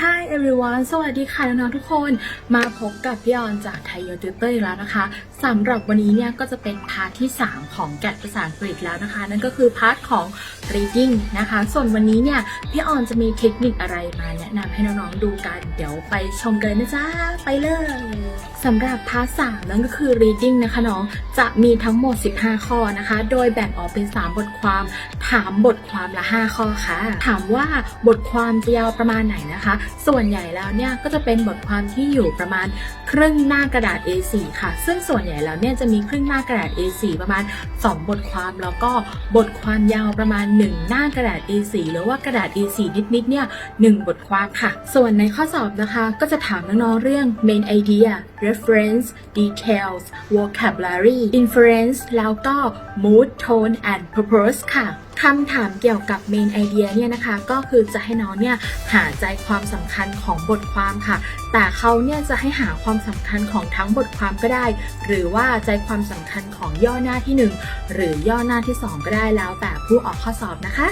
Hi everyone สวัสดีค่ะน้องๆทุกคน มาพบกับพี่ออนจากไทยยูทูบเบอร์แล้วนะคะสำหรับวันนี้เนี่ยก็จะเป็นพาร์ทที่ 3 ของแกะภาษาอังกฤษแล้วนะคะ นั่นก็คือพาร์ทของ reading นะคะ ส่วนวันนี้เนี่ยพี่ออนจะมีเทคนิคอะไรมาแนะนำให้น้องๆดูกัน เดี๋ยวไปชมกันเลยนะจ๊ะ ไปเลยสำหรับพาร์ทสามนั่นก็คือ reading นะคะน้องจะมีทั้งหมด 15 ข้อนะคะ โดยแบ่งออกเป็น 3 บทความ ถามบทความละ 5 ข้อค่ะ ถามว่าบทความจะยาวประมาณไหนนะคะส่วนใหญ่แล้วเนี่ยก็จะเป็นบทความที่อยู่ประมาณครึ่งหน้ากระดาษ A4 ค่ะ ซึ่งส่วนใหญ่แล้วเนี่ยจะมีครึ่งหน้ากระดาษ A4 ประมาณ 2 บทความแล้วก็บทความยาวประมาณ 1 หน้ากระดาษ A4 หรือว่ากระดาษ A4 นิดๆเนี่ย1บทความค่ะ ส่วนในข้อสอบนะคะก็จะถามน้องๆเรื่อง main idea reference details vocabulary inference แล้วก็ mood tone and purpose ค่ะคำถามเกี่ยวกับ main idea เนี่ยนะคะ ก็คือจะให้น้องเนี่ยหาใจความสำคัญของบทความค่ะ แต่เขาเนี่ยจะให้หาความสำคัญของทั้งบทความก็ได้ หรือว่าใจความสำคัญของย่อหน้าที่ 1 หรือย่อหน้าที่ 2 ก็ได้แล้วแต่ผู้ออกข้อสอบนะคะ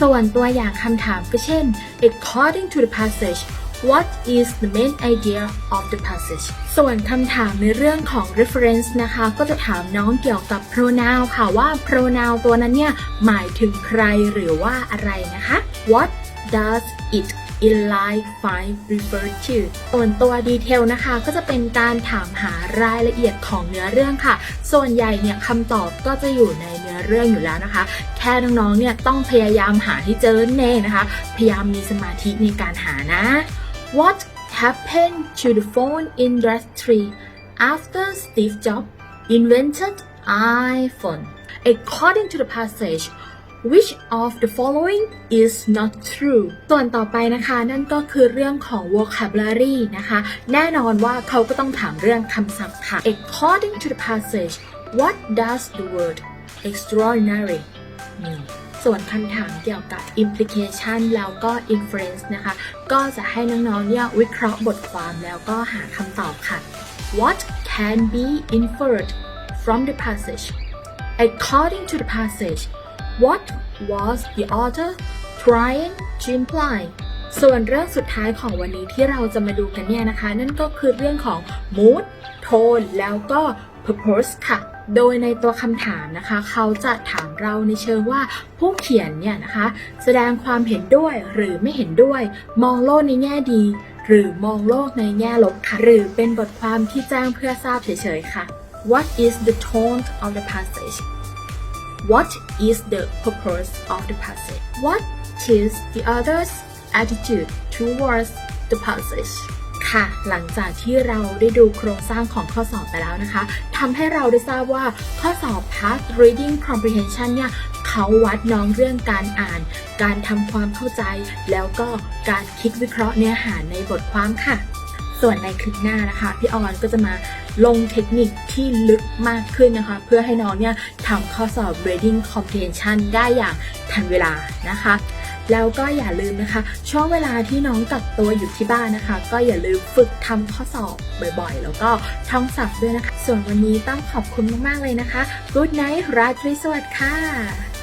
ส่วนตัวอย่างคำถามก็เช่น according to the passage what is the main idea of the passage ส่วนคำถามในเรื่องของ reference นะคะ ก็จะถามน้องเกี่ยวกับ pronoun ค่ะว่า pronoun ตัวนั้นเนี่ย หมายถึงใครหรือว่าอะไรนะคะ what does it in line 5 refer to ส่วนตัวดีเทลนะคะ ก็จะเป็นการถามหารายละเอียดของเนื้อเรื่องค่ะ ส่วนใหญ่เนี่ยคำตอบก็จะอยู่ในเนื้อเรื่องอยู่แล้วนะคะ แค่น้องๆเนี่ยต้องพยายามหาให้เจอแน่นะคะ พยายามมีสมาธิในการหานะ What happened to the phone industry after Steve Jobs invented iPhone? According to the passage, which of the following is not true ส่วนต่อไปนะคะ นั่นก็คือเรื่องของ vocabulary นะคะ แน่นอนว่าเขาก็ต้องถามเรื่องคำศัพท์ค่ะ According to the passage, what does the word extraordinary mean? ส่วนคำถามเกี่ยวกับ implication แล้วก็ inference นะคะ ก็จะให้น้องๆเนี่ยวิเคราะห์บทความแล้วก็หาคำตอบค่ะ What can be inferred from the passage According to the passage what was the author trying to imply ส่วนเรื่องสุดท้ายของวันนี้ที่เราจะมาดูกันเนี่ยนะคะ นั่นก็คือเรื่องของ mood tone แล้วก็ purpose ค่ะ โดยในตัวคำถามนะคะ เขาจะถามเราในเชิงว่าผู้เขียนเนี่ยนะคะ แสดงความเห็นด้วยหรือไม่เห็นด้วย มองโลกในแง่ดี หรือมองโลกในแง่ลบค่ะ หรือเป็นบทความที่แจ้งเพื่อทราบเฉยๆค่ะ What is the tone of the passage What is the purpose of the passage? What is the other's attitude towards the passage? ค่ะ หลังจากที่เราได้ดูโครงสร้างของข้อสอบไปแล้วนะคะทำให้เราได้ทราบว่าข้อสอบ Past Reading Comprehension เนี่ยเขาวัดน้องเรื่องการอ่าน การทำความเข้าใจ แล้วก็การคิดวิเคราะห์เนื้อหาในบทความค่ะ ส่วนในคลิปหน้านะคะ พี่ออนก็จะมาลงเทคนิคที่ลึกมากขึ้นนะคะ เพื่อให้น้องเนี่ยทำข้อสอบ reading comprehension ได้อย่างทันเวลานะคะ แล้วก็อย่าลืมนะคะ ช่วงเวลาที่น้องกักตัวอยู่ที่บ้านนะคะ ก็อย่าลืมฝึกทำข้อสอบบ่อยๆ แล้วก็ท่องศัพท์ด้วยนะคะ ส่วนวันนี้ต้องขอบคุณมากๆเลยนะคะ Good night ราตรีสวัสดิ์ค่ะ